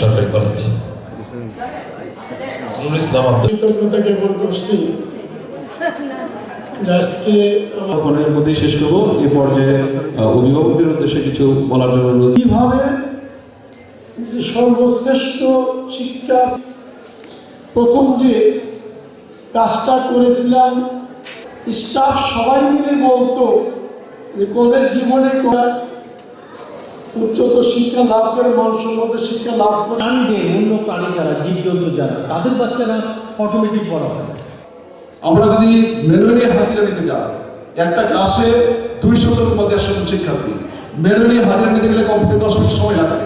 সরকারি ইসলাম আব্দুল কৃতজ্ঞতা জ্ঞাপন করছি যে আজকে আমার ফোনের মধ্যে শেষ করব। এ পর্যায়ে অভিভাবকদের উদ্দেশ্যে কিছু বলার জন্য অনুরোধ। কীভাবে সর্বশ্রেষ্ঠ শিক্ষা প্রথম যে কাজটা করেছিলাম স্টাফ সবাই মিলে বলতো যে কলেজ জীবনে করা উচ্চতর শিক্ষা লাভ করে মানসম্মত শিক্ষা লাভ করে। প্রাণীদের অন্য প্রাণী যারা জীবজন্তু যারা তাদের বাচ্চারা অটোমেটিক বড় হয়। আমরা যদি ম্যানুয়ালি হাজিরা নিতে যাই একটা ক্লাসে দুইশো জন বা দেড়শো জন শিক্ষার্থী ম্যানুয়ালি হাজিরা নিতে গেলে কমপক্ষে দশ মিনিট সময় লাগে।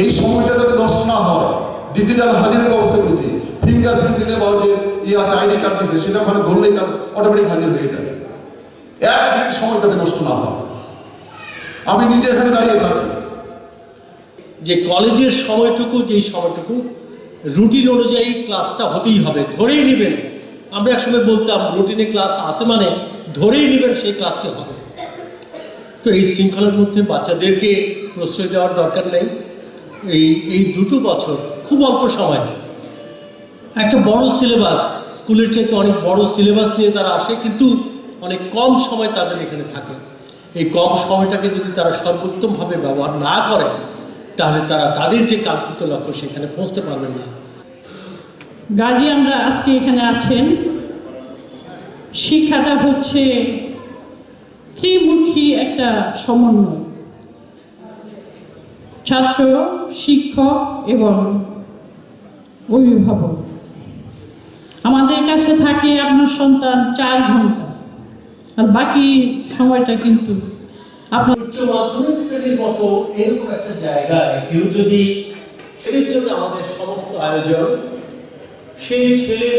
এই সময়টা যাতে নষ্ট না হয় ডিজিটাল হাজিরার ব্যবস্থা করেছি। ফিঙ্গার প্রিন্ট দিলে বা যে ইয়ে আছে আইডি কার্ড দিচ্ছে সেটা ওখানে ধরলেই তার অটোমেটিক হাজির হয়ে যাবে। এক মিনিট সময় যাতে নষ্ট না হয়। আমি নিজে এখানে দাঁড়িয়ে থাকি যে কলেজের সময়টুকু, যেই সময়টুকু, রুটিন অনুযায়ী ক্লাসটা হতেই হবে, ধরেই নেবেন। আমরা একসময় বলতাম, রুটিনে ক্লাস আসে মানে ধরেই নেবেন সেই ক্লাসটি হবে। তো এই শৃঙ্খলার মধ্যে বাচ্চাদেরকে প্রশ্রয় দেওয়ার দরকার নেই। এই এই দুটো বছর খুব অল্প সময়। একটা বড় সিলেবাস, স্কুলের চাইতে অনেক বড় সিলেবাস নিয়ে তারা আসে, কিন্তু অনেক কম সময় তাদের এখানে থাকে। এই কম সময়টাকে যদি তারা সর্বোত্তমভাবে ব্যবহার না করে, তাহলে তারা তাদের যে কাঙ্ক্ষিত লক্ষ্য সেখানে পৌঁছতে পারবেন না। গার্ডিয়ানরা আজকে এখানে আছেন। শিক্ষাটা হচ্ছে ত্রিমুখী একটা সমন্বয়। ছাত্র, শিক্ষক এবং অভিভাবক। আমাদের কাছে থাকে আপনার সন্তান চার ঘণ্টা। আর বাকি সময়টা কিন্তু আপনার উচ্চ মাধ্যমিক শ্রেণির মতো এরকম একটা জায়গায় কেউ যদি সেদিন জন্য আমাদের সমস্ত আয়োজন, সেই ছেলে